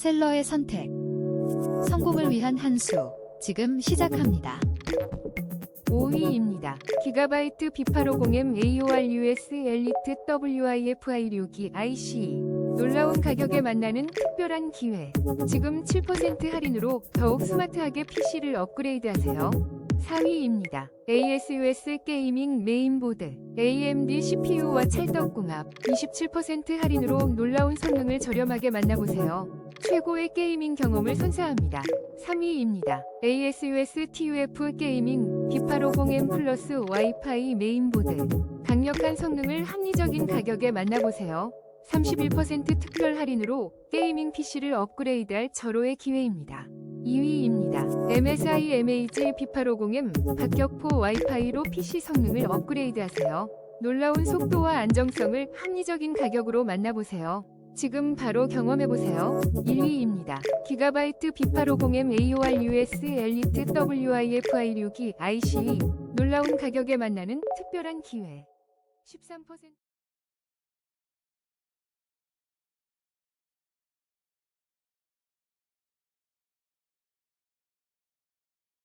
셀러의 선택. 성공을 위한 한 수. 지금 시작합니다. 5위입니다. 기가바이트 B850M AORUS 엘리트 WIFI6기 IC. 놀라운 가격에 만나는 특별한 기회. 지금 7% 할인으로 더욱 스마트하게 PC를 업그레이드 하세요. 4위입니다. ASUS 게이밍 메인보드 AMD CPU와 찰떡궁합 27% 할인으로 놀라운 성능을 저렴하게 만나보세요. 최고의 게이밍 경험을 선사합니다. 3위입니다. ASUS TUF 게이밍 B850M 플러스 와이파이 메인보드 강력한 성능을 합리적인 가격에 만나보세요. 31% 특별 할인으로 게이밍 PC를 업그레이드할 절호의 기회입니다. 2위입니다. MSI MAG B850M 박격포 와이파이로 PC 성능을 업그레이드하세요. 놀라운 속도와 안정성을 합리적인 가격으로 만나보세요. 지금 바로 경험해보세요. 1위입니다. 기가바이트 B850M AORUS 엘리트 WIFI6기 IC 놀라운 가격에 만나는 특별한 기회. 13%